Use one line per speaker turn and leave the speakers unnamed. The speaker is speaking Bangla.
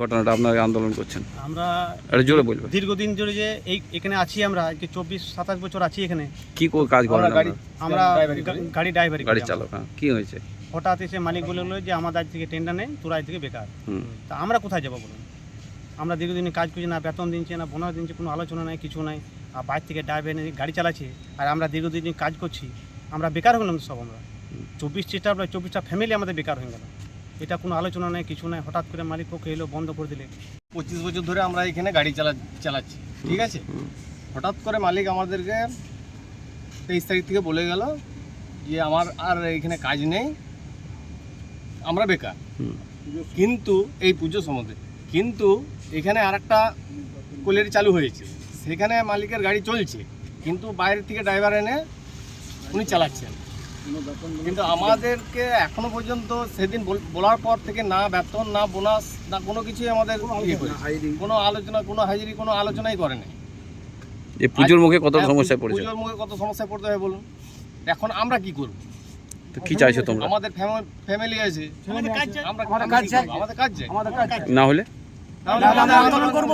ঘটনাটা আপনারা আন্দোলন করছেন?
আমরা
এটা জোরে বলবেন।
দীর্ঘদিন ধরে যে এই এখানে আছি আমরা আজকে চব্বিশ সাতাশ বছর আছি এখানে।
কি কো- কাজ করেন
আমরা গাড়ি- ড্রাইভারি
গাড়ি ড্রাইভারি
গাড়ি চালক হ্যাঁ। কি হয়েছে?
হঠাৎ এসে মালিক বলে হলো যে আমাদের থেকে টেন্ডার নেই তোরা আজ থেকে বেকার।
হুম।
তা আমরা কোথায় যাব বলুন? আমরা দীর্ঘদিন কাজ করছি না বেতন দিচ্ছে না বোনাস দিচ্ছে কোনো আলোচনা নাই কিছু নাই। আর বাইরে থেকে ড্রাইভার এনে গাড়ি চালাচ্ছে আর আমরা দীর্ঘদিন কাজ করছি আমরা বেকার হয়ে গেলাম তো সব আমরা। চব্বিশটা চব্বিশটা ফ্যামিলি আমাদের বেকার হয়ে গেল। এটা কোনো আলোচনা নেই কিছু নাই। হঠাৎ করে মালিক পক্ষে এলো বন্ধ করে দিলে।
পঁচিশ বছর ধরে আমরা এখানে গাড়ি চালা চালাচ্ছি ঠিক আছে? হঠাৎ করে মালিক আমাদেরকে তেইশ তারিখ থেকে বলে গেল যে আমার আর এখানে কাজ নেই আমরা বেকার। কিন্তু এই পুজো সম্বন্ধে কিন্তু এখানে আর একটা কোলেরি চালু হয়েছে। সেখানে মালিকের গাড়ি চলছে কিন্তু বাইরে থেকে ড্রাইভার এনে উনি চালাচ্ছেন। কিন্তু আমাদেরকে এখনও পর্যন্ত সেদিন বল- বলার পর থেকে না বেতন না বোনাস না কোনো কিছুই আমাদের ইয়ে কোনো আলোচনা কোনো হাজিরি কোনো আলোচনাই করে নাই
পুজোর মুখে কত
হ্যাঁ,
সমস্যায় পড়েছে?
পুজোর মুখে কত সমস্যায় পড়তে হবে বলুন। এখন আমরা কি করব?
তো কি চাইছো তোমরা?
আমাদের ফ্যামিলি আছে। আমরা
কাজ চাই।
আমাদের কাজ চাই।
না হলে?
তাহলে আমরা আন্দোলন করব।